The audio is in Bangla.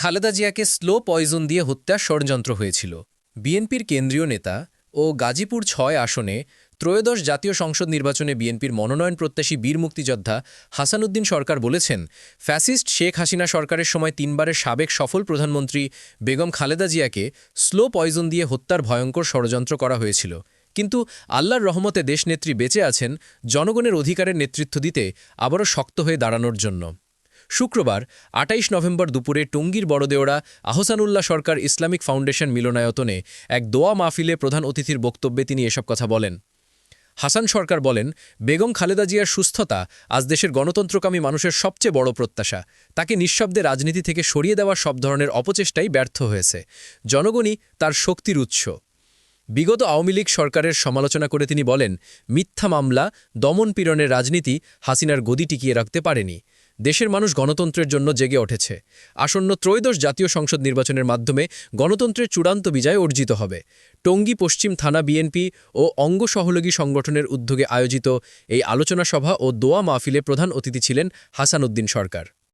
খালেদা জিয়াকে স্লো পয়জন দিয়ে হত্যার ষড়যন্ত্র হয়েছিল। বিএনপির কেন্দ্রীয় নেতা ও গাজীপুর ছয় আসনে ত্রয়োদশ জাতীয় সংসদ নির্বাচনে বিএনপির মনোনয়ন প্রত্যাশী বীর মুক্তিযোদ্ধা হাসানুদ্দিন সরকার বলেছেন, ফ্যাসিস্ট শেখ হাসিনা সরকারের সময় তিনবারের সাবেক সফল প্রধানমন্ত্রী বেগম খালেদা জিয়াকে স্লো পয়জন দিয়ে হত্যার ভয়ঙ্কর ষড়যন্ত্র করা হয়েছিল। কিন্তু আল্লাহর রহমতে দেশনেত্রী বেঁচে আছেন, জনগণের অধিকারের নেতৃত্ব দিতে আবারও শক্ত হয়ে দাঁড়ানোর জন্য। শুক্রবার আটাইশ নভেম্বর দুপুরে টঙ্গীর বড়দেওড়া আহসানুল্লাহ সরকার ইসলামিক ফাউন্ডেশন মিলনায়তনে এক দোয়া মাহফিলে প্রধান অতিথির বক্তব্যে তিনি এসব কথা বলেন। হাসান সরকার বলেন, বেগম খালেদা জিয়ার সুস্থতা আজ দেশের গণতন্ত্রকামী মানুষের সবচেয়ে বড় প্রত্যাশা। তাকে নিঃশব্দে রাজনীতি থেকে সরিয়ে দেওয়ার সব ধরনের অপচেষ্টাই ব্যর্থ হয়েছে। জনগণই তার শক্তির উৎস। বিগত আওয়ামী লীগ সরকারের সমালোচনা করে তিনি বলেন, মিথ্যা মামলা দমনপীড়নের রাজনীতি হাসিনার গদি টিকিয়ে রাখতে পারেনি। দেশের মানুষ গণতন্ত্রের জন্য জেগে উঠেছে। আসন্ন ত্রয়োদশ জাতীয় সংসদ নির্বাচনের মাধ্যমে গণতন্ত্রের চূড়ান্ত বিজয় অর্জিত হবে। টঙ্গী পশ্চিম থানা বিএনপি ও অঙ্গ সহযোগী সংগঠনের উদ্যোগে আয়োজিত এই আলোচনা সভা ও দোয়া মাহফিলে প্রধান অতিথি ছিলেন হাসান উদ্দিন সরকার।